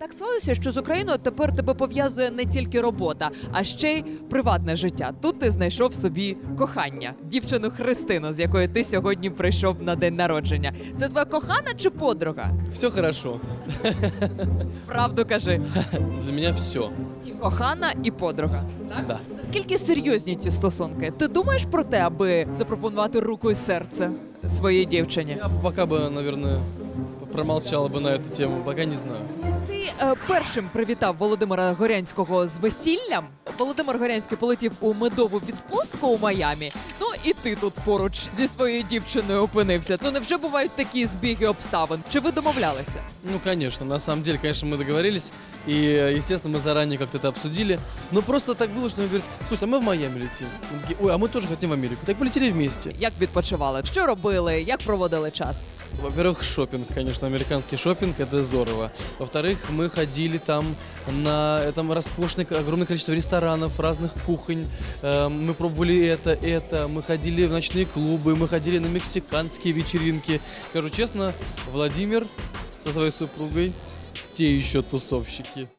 Так склалося, що з Україною тепер тебе пов'язує не тільки робота, а ще й приватне життя. Тут ти знайшов собі кохання, дівчину Христину, з якою ти сьогодні прийшов на день народження. Це твоя кохана чи подруга? Все хорошо. Правду кажи. Для меня все. І кохана, і подруга. Так? Да. Наскільки серйозні ці стосунки? Ти думаєш про те, аби запропонувати руку і серце своїй дівчині? Я пока бы, наверное, промолчал би на эту тему, пока не знаю. Ти е, першим привітав Володимира Горянського з весіллям. Володимир Горянський полетів у медову відпустку у Майамі. Ну і ти тут поруч зі своєю дівчиною опинився. Ну невже бувають такі збіги обставин? Чи ви домовлялися? Ну, конечно, на самом деле, конечно, мы договорились, и, естественно, мы заранее как-то это обсудили. Но просто так было, что он говорит, слушай, а мы в Майами летим. Мы такие, Ой, а мы тоже хотим в Америку. Так полетели вместе. Як відпочивали? Що робили? Як проводили час? Во-первых, шопинг, конечно, американский шопинг, это здорово. Во-вторых, мы ходили там на этом роскошное, огромное количество ресторанов, разных кухонь. Э, Мы пробовали это, это. Мы ходили в ночные клубы, мы ходили на мексиканские вечеринки. Скажу честно, Владимир со своей супругой те еще тусовщики.